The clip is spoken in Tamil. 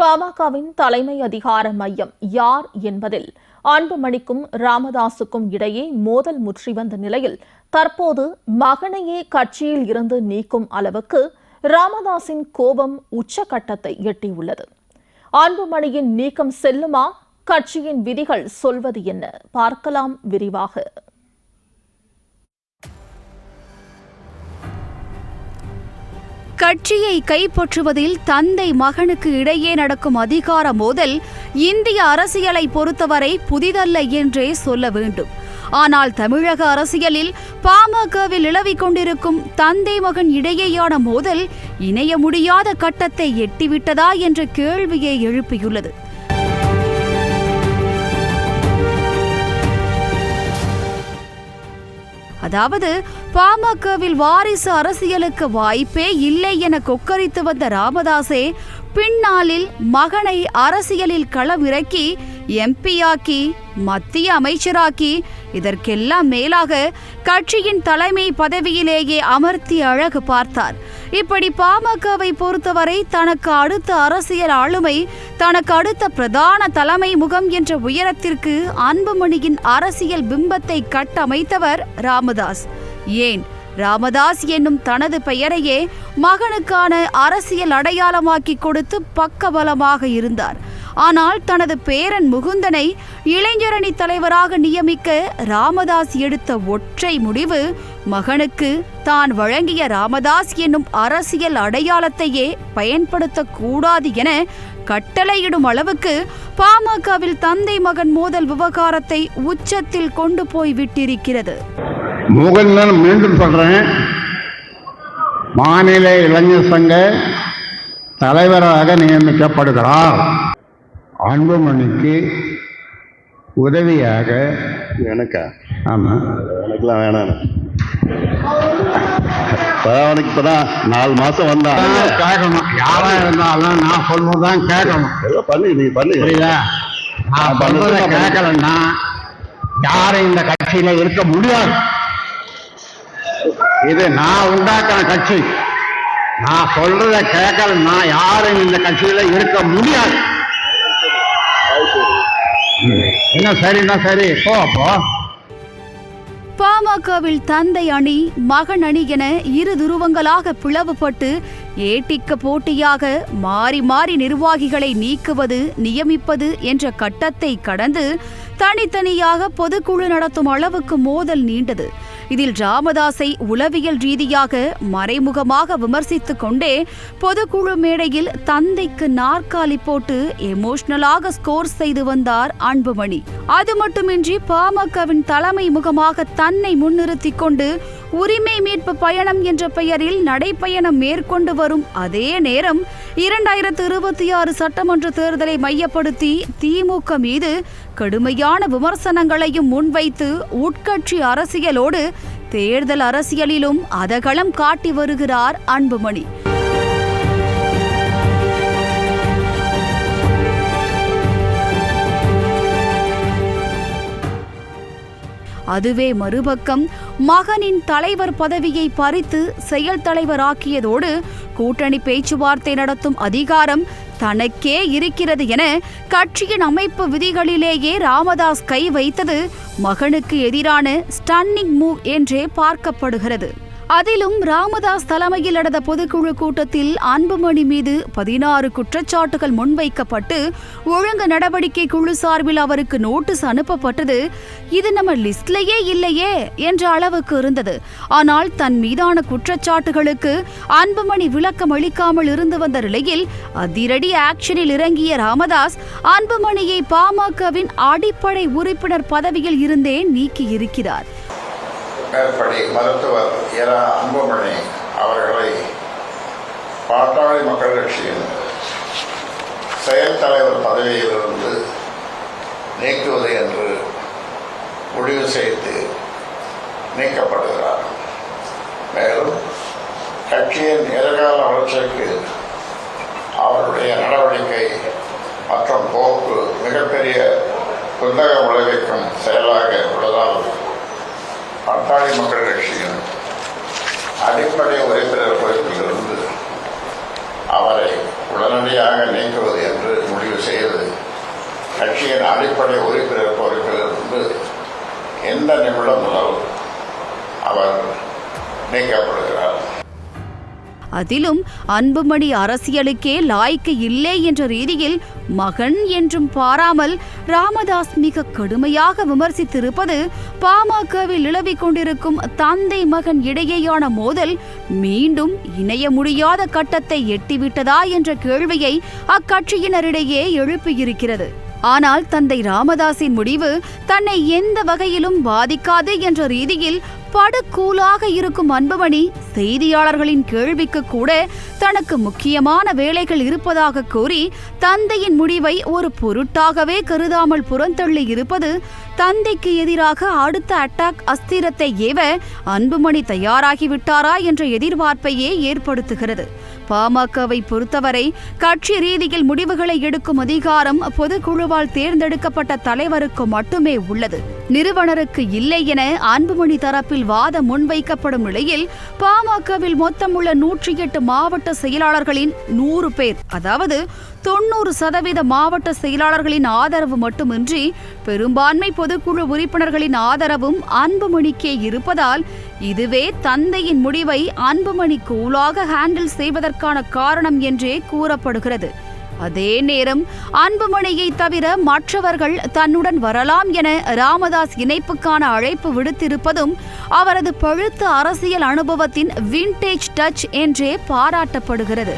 பாமகவின் தலைமை அதிகார மையம் யார் என்பதில் அன்புமணிக்கும் ராமதாசுக்கும் இடையே மோதல் முற்றி வந்த நிலையில் தற்போது மகனையே கட்சியில் இருந்து நீக்கும் அளவுக்கு ராமதாசின் கோபம் உச்சகட்டத்தை எட்டியுள்ளது. அன்புமணியின் நீக்கம் செல்லுமா? கட்சியின் விதிகள் சொல்வது என்ன? பார்க்கலாம் விரிவாக. கட்சியை கைப்பற்றுவதில் தந்தை மகனுக்கு இடையே நடக்கும் அதிகார மோதல் இந்திய அரசியலை பொறுத்தவரை புதிதல்ல என்றே சொல்ல வேண்டும். ஆனால் தமிழக அரசியலில் பாமகவில் நிலவிக் கொண்டிருக்கும் தந்தை மகன் இடையேயான மோதல் இணைய முடியாத கட்டத்தை எட்டிவிட்டதா என்ற கேள்வியை எழுப்பியுள்ளது. அதாவது பாமகவில் வாரிசு அரசியலுக்கு வாய்ப்பே இல்லை என கொக்கரித்து வந்த ராமதாசே பின்னாளில் மகனை அரசியலில் களமிறக்கி எம்பியாக்கி மத்திய அமைச்சராக்கி இதற்கெல்லாம் மேலாக கட்சியின் தலைமை பதவியிலேயே அமர்த்தி அழகு பார்த்தார். இப்படி பாமகவை பொறுத்தவரை தனக்கு அடுத்த அரசியல் ஆளுமை தனக்கு அடுத்த பிரதான தலைமை முகம் என்ற உயரத்திற்கு அன்புமணியின் அரசியல் பிம்பத்தை கட்டமைத்தவர் ராமதாஸ். ஏன்? ராமதாஸ் என்னும் தனது பெயரையே மகனுக்கான அரசியல் அடையாளமாக்கி கொடுத்து பக்கபலமாக இருந்தார். ஆனால் தனது பேரன் முகுந்தனை இளைஞரணி தலைவராக நியமிக்க ராமதாஸ் எடுத்த ஒற்றை முடிவு மகனுக்கு தான் வழங்கிய ராமதாஸ் என்னும் அரசியல் அடையாளத்தையே பயன்படுத்தக்கூடாது என கட்டளையிடும் அளவுக்கு பாமகவில் தந்தை மகன் மோதல் விவகாரத்தை உச்சத்தில் கொண்டு போய் விட்டிருக்கிறது. முகந்தன் மீண்டும் சொல்றேன். மாநில இளைஞர் சங்க தலைவராக நியமிக்கப்படுகிறார். அன்புமணிக்கு உதவியாக எனக்கா? ஆமா. எனக்குலாம் வேணாம். அவனுக்கு இப்பதான் நாலு மாசம் வந்தான். கேட்கணும். யாரா இருந்தாலும் நான் சொல்வதுதான் கேட்கணும். பண்ணு நீ பண்ணு. புரியுதா? நான் சொல்றதை கேட்கலன்னா யாரும் இந்த கட்சியில இருக்க முடியாது. இது நான் உண்டாக்கின கட்சி. நான் சொல்றத நான் யாரும் இந்த கட்சியில இருக்க முடியாது. என்ன சரின்னா சரி? போ அப்போ பாமகவில் தந்தை அணி மகன் அணி என இரு துருவங்களாக பிளவுபட்டு ஏட்டிக்க போட்டியாக மாறி மாறி நிர்வாகிகளை நீக்குவது நியமிப்பது என்ற கட்டத்தை கடந்து தனித்தனியாக பொதுக்குழு நடத்தும் அளவுக்கு மோதல் நீண்டது. இதில் ராமதாஸை உளவியல் ரீதியாக மறைமுகமாக விமர்சித்து கொண்டே பொதுக்குழு மேடையில் தந்தைக்கு நாற்காலி போட்டு எமோஷனலாக ஸ்கோர் செய்து வந்தார் அன்புமணி. அது மட்டுமின்றி பாமகவின் தலைமை முகமாக தன்னை முன்னிறுத்திக் கொண்டு உரிமை மீட்பு பயணம் என்ற பெயரில் நடைப்பயணம் மேற்கொண்டு வரும் அதே நேரம் இரண்டாயிரத்து இருபத்தி ஆறு சட்டமன்ற தேர்தலை மையப்படுத்தி திமுக மீது கடுமையான விமர்சனங்களையும் முன்வைத்து உட்கட்சி அரசியலோடு தேர்தல் அரசியலிலும் அதகளம் காட்டி வருகிறார் அன்புமணி. அதுவே மறுபக்கம் மகனின் தலைவர் பதவியை பறித்து செயல் தலைவராக்கியதோடு கூட்டணி பேச்சுவார்த்தை நடத்தும் அதிகாரம் தனக்கே இருக்கிறது என கட்சியின் அமைப்பு விதிகளிலேயே ராமதாஸ் கை வைத்தது மகனுக்கு எதிரான ஸ்டன்னிங் மூவ் என்றே பார்க்கப்படுகிறது. அதிலும் ராமதாஸ் தலைமையில் நடந்த பொதுக்குழு கூட்டத்தில் அன்புமணி மீது பதினாறு குற்றச்சாட்டுகள் முன்வைக்கப்பட்டு ஒழுங்கு நடவடிக்கை குழு சார்பில் அவருக்கு நோட்டீஸ் அனுப்பப்பட்டது. இது நம்ம லிஸ்ட்லயே இல்லையே என்ற அளவுக்கு இருந்தது. ஆனால் தன் மீதான குற்றச்சாட்டுகளுக்கு அன்புமணி விளக்கம் அளிக்காமல் இருந்து வந்த நிலையில் அதிரடி ஆக்ஷனில் இறங்கிய ராமதாஸ் அன்புமணியை பாமகவின் அடிப்படை உறுப்பினர் பதவியில் இருந்தே நீக்கியிருக்கிறார். மேற்படி மருத்துவர் இரா அன்புமணி அவர்களை பாட்டாளி மக்கள் கட்சியின் செயல் தலைவர் பதவியிலிருந்து நீக்குவது என்று முடிவு செய்து நீக்கப்படுகிறார். மேலும் கட்சியின் எதிர்கால வளர்ச்சிக்கு அவருடைய நடவடிக்கை மற்றும் போக்கு மிகப்பெரிய குந்தகம் விளைவிக்கும் செயலாக உள்ளதால் பாட்டாளி மக்கள் கட்சியின் அடிப்படை உறுப்பினர் பொறுப்பிலிருந்து அவரை உடனடியாக நீக்குவது என்று முடிவு செய்து கட்சியின் அடிப்படை உறுப்பினர் பொறுப்பிலிருந்து எந்த நிமிடம் முதல் அவர் நீக்கப்படுகிறார்? அதிலும் அன்புமணி அரசியலுக்கே லாய்க்கு இல்லை என்ற ரீதியில் மகன் என்றும் பாராமல் ராமதாஸ் மிக கடுமையாக விமர்சித்திருப்பது பாமகவில் நிலவிக் கொண்டிருக்கும் தந்தை மகன் இடையேயான மோதல் மீண்டும் இணைய முடியாத கட்டத்தை எட்டிவிட்டதா என்ற கேள்வியை அக்கட்சியினரிடையே எழுப்பியிருக்கிறது. ஆனால் தந்தை ராமதாஸின் முடிவு தன்னை எந்த வகையிலும் பாதிக்காது என்ற ரீதியில் படுகூலாக இருக்கும் அன்புமணி செய்தியாளர்களின் கேள்விக்கு கூட தனக்கு முக்கியமான வேலைகள் இருப்பதாக கூறி தந்தையின் முடிவை ஒரு பொருட்டாகவே கருதாமல் புறந்தள்ளி இருப்பது தந்தைக்கு எதிராக அடுத்த அட்டாக் அஸ்திரத்தை ஏவ அன்புமணி தயாராகிவிட்டாரா என்ற எதிர்பார்ப்பையே ஏற்படுத்துகிறது. பாமகவை பொறுத்தவரை கட்சி ரீதியில் முடிவுகளை எடுக்கும் அதிகாரம் பொதுக்குழுவால் தேர்ந்தெடுக்கப்பட்ட தலைவருக்கு மட்டுமே உள்ளது. நிறுவனருக்கு இல்லை என அன்புமணி தரப்பில் வாதம் முன்வைக்கப்படும் நிலையில் பாமகவில் மொத்தமுள்ள நூற்றி எட்டு மாவட்ட செயலாளர்களின் நூறு பேர் அதாவது தொண்ணூறு சதவீத மாவட்ட செயலாளர்களின் ஆதரவு மட்டுமின்றி பெரும்பான்மை பொதுக்குழு உறுப்பினர்களின் ஆதரவும் அன்புமணிக்கே இருப்பதால் இதுவே தந்தையின் முடிவை அன்புமணி கூலாக ஹேண்டில் செய்வதற்கான காரணம் என்றே கூறப்படுகிறது. அதே நேரம் அன்புமணியை தவிர மற்றவர்கள் தன்னுடன் வரலாம் என ராமதாஸ் இணைப்புக்கான அழைப்பு விடுத்திருப்பதும் அவரது பழுத்த அரசியல் அனுபவத்தின் விண்டேஜ் டச் என்றே பாராட்டப்படுகிறது.